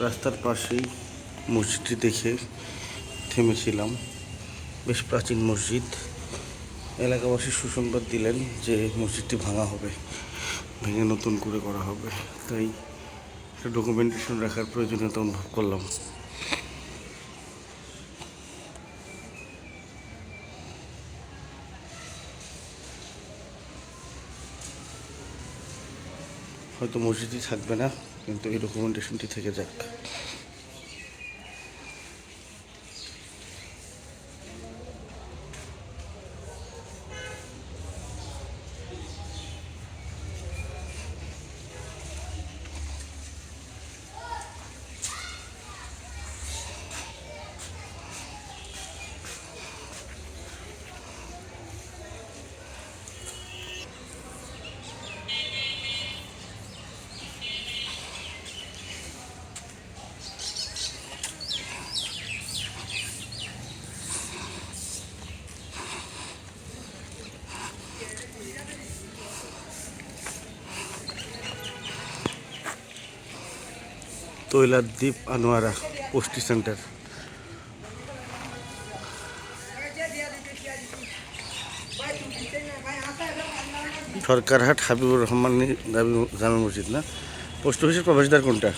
রাস্তার পাশেই মসজিদটি দেখে থেমেছিলাম। বেশ প্রাচীন মসজিদ। এলাকাবাসী সুসংবাদ দিলেন যে মসজিদটি ভাঙা হবে, ভেঙে নতুন করে করা হবে। তাই ডকুমেন্টেশন রাখার প্রয়োজনীয়তা অনুভব করলাম। হয়তো মসজিদই থাকবে না কিন্তু এই ডকুমেন্টেশনটি থেকে যাক। তৈলাদ্বীপ আনোয়ারা পুষ্টি সেন্টার। সরকারহাট হাবিবুর রহমান জামে মসজিদ না? পোস্ট অফিসের প্রবেশদ্বার কোনটা?